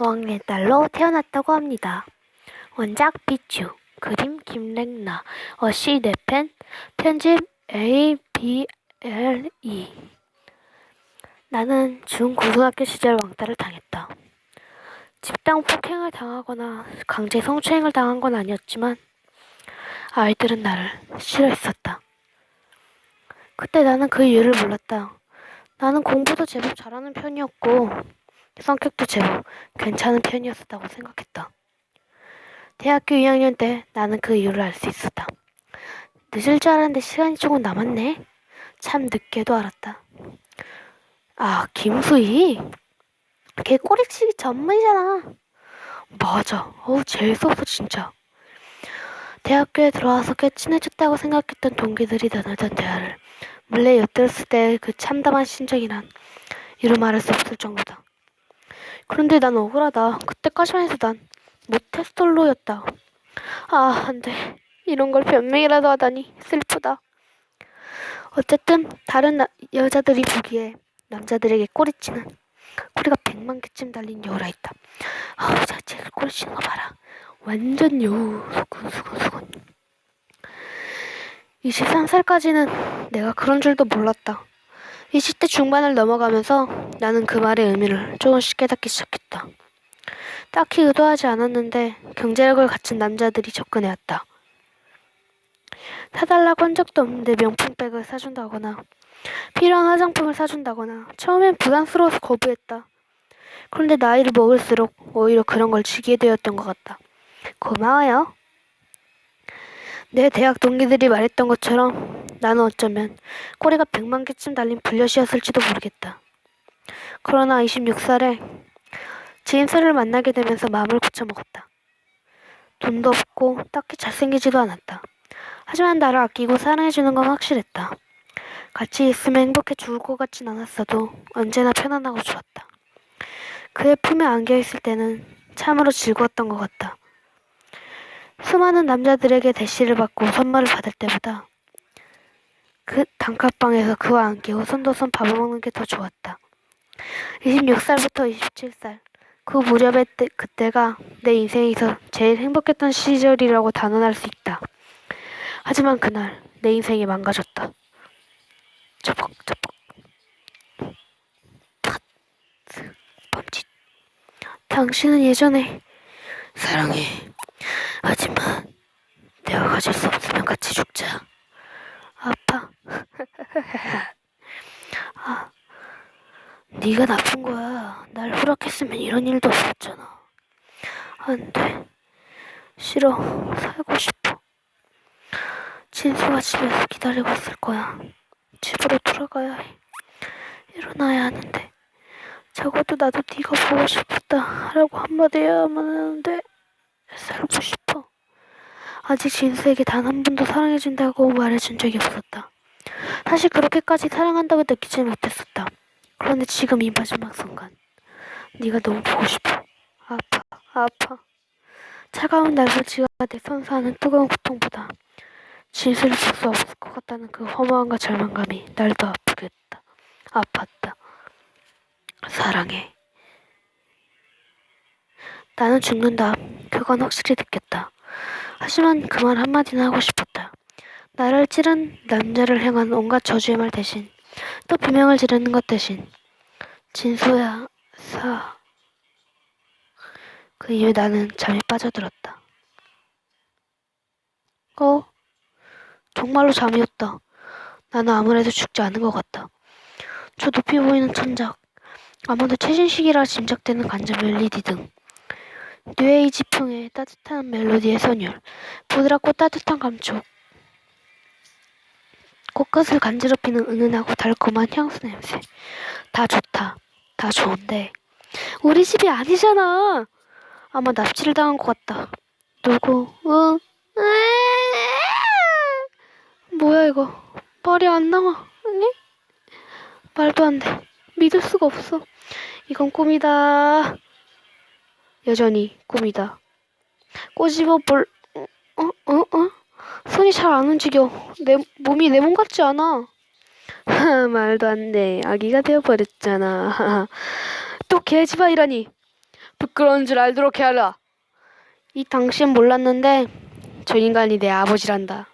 왕의 딸로 태어났다고 합니다. 원작 비추, 그림 김랭나, 어시 네펜, 편집 ABLE. 나는 중고등학교 시절 왕따를 당했다. 집단 폭행을 당하거나 강제 성추행을 당한 건 아니었지만 아이들은 나를 싫어했었다. 그때 나는 그 이유를 몰랐다. 나는 공부도 제법 잘하는 편이었고 성격도 제법 괜찮은 편이었다고 생각했다. 대학교 2학년 때 나는 그 이유를 알 수 있었다. 늦을 줄 알았는데 시간이 조금 남았네. 참 늦게도 알았다. 아, 김수희? 걔 꼬리치기 전문이잖아. 맞아. 어우, 재수없어, 진짜. 대학교에 들어와서 꽤 친해졌다고 생각했던 동기들이 나누던 대화를 몰래 엿들었을 때 그 참담한 심정이란 이루 말할 수 없을 정도다. 그런데 난 억울하다. 그때까지만 해도 난 모태솔로였다. 아, 안 돼. 이런 걸 변명이라도 하다니 슬프다. 어쨌든 다른 나- 여자들이 보기에 남자들에게 꼬리치는 꼬리가 백만 개쯤 달린 여우라 있다. 아우, 자체 꼬리치는 거 봐라. 완전 여우 수군. 23살까지는 내가 그런 줄도 몰랐다. 20대 중반을 넘어가면서 나는 그 말의 의미를 조금씩 깨닫기 시작했다. 딱히 의도하지 않았는데 경제력을 갖춘 남자들이 접근해왔다. 사달라고 한 적도 없는데 명품백을 사준다거나 필요한 화장품을 사준다거나 처음엔 부담스러워서 거부했다. 그런데 나이를 먹을수록 오히려 그런 걸 지게 되었던 것 같다. 고마워요. 내 대학 동기들이 말했던 것처럼 나는 어쩌면 꼬리가 백만 개쯤 달린 불려시였을지도 모르겠다. 그러나 26살에 제임스를 만나게 되면서 마음을 고쳐먹었다. 돈도 없고 딱히 잘생기지도 않았다. 하지만 나를 아끼고 사랑해주는 건 확실했다. 같이 있으면 행복해 죽을 것 같진 않았어도 언제나 편안하고 좋았다. 그의 품에 안겨있을 때는 참으로 즐거웠던 것 같다. 수많은 남자들에게 대시를 받고 선물을 받을 때보다 그 단칸방에서 그와 함께 오손도손 밥을 먹는 게 더 좋았다. 26살부터 27살 그 무렵의 때, 그때가 내 인생에서 제일 행복했던 시절이라고 단언할 수 있다. 하지만 그날 내 인생이 망가졌다. 저벅저벅 팟 멈칫 당신은 예전에 사랑해 하지만 내가 가질 수 없으면 같이 죽자 아 네가 나쁜 거야. 날 허락했으면 이런 일도 없었잖아. 안 돼. 싫어. 살고 싶어. 진수가 집에서 기다리고 있을 거야. 집으로 돌아가야 해. 일어나야 하는데. 적어도 나도 네가 보고 싶다 라고 한마디 해야만 하는데 살고 싶어. 아직 진수에게 단 한 번도 사랑해준다고 말해준 적이 없었다. 사실 그렇게까지 사랑한다고 느끼지 못했었다. 그런데 지금 이 마지막 순간 네가 너무 보고 싶어. 아파, 아파. 차가운 날씨가 내 선사하는 뜨거운 고통보다 진수를 볼수 없을 것 같다는 그 허무함과 절망감이 날 더 아프게 했다. 아팠다. 사랑해. 나는 죽는다. 그건 확실히 느꼈다. 하지만 그 말 한마디는 하고 싶었다. 나를 찌른 남자를 향한 온갖 저주의 말 대신 또 비명을 지르는 것 대신 진수야 사. 그 이후 나는 잠이 빠져들었다. 어? 정말로 잠이 왔다. 나는 아무래도 죽지 않은 것 같다. 저 높이 보이는 천작, 아마도 최신식이라 짐작되는 간접 멜리디 등 뉴에이지 풍의 따뜻한 멜로디의 선율, 부드럽고 따뜻한 감촉, 코끝을 간지럽히는 은은하고 달콤한 향수 냄새. 다 좋다. 다 좋은데 우리 집이 아니잖아. 아마 납치를 당한 것 같다. 누구? 응? 뭐야 이거? 말이 안 나와. 아니? 말도 안 돼. 믿을 수가 없어. 이건 꿈이다. 여전히 꿈이다. 꼬집어 볼, 어, 어, 어? 손이 잘 안 움직여. 내, 몸이 내 몸 같지 않아. 하, 말도 안 돼. 아기가 되어버렸잖아. 또 개지바이라니. 부끄러운 줄 알도록 해하라. 이 당신 몰랐는데 저 인간이 내 아버지란다.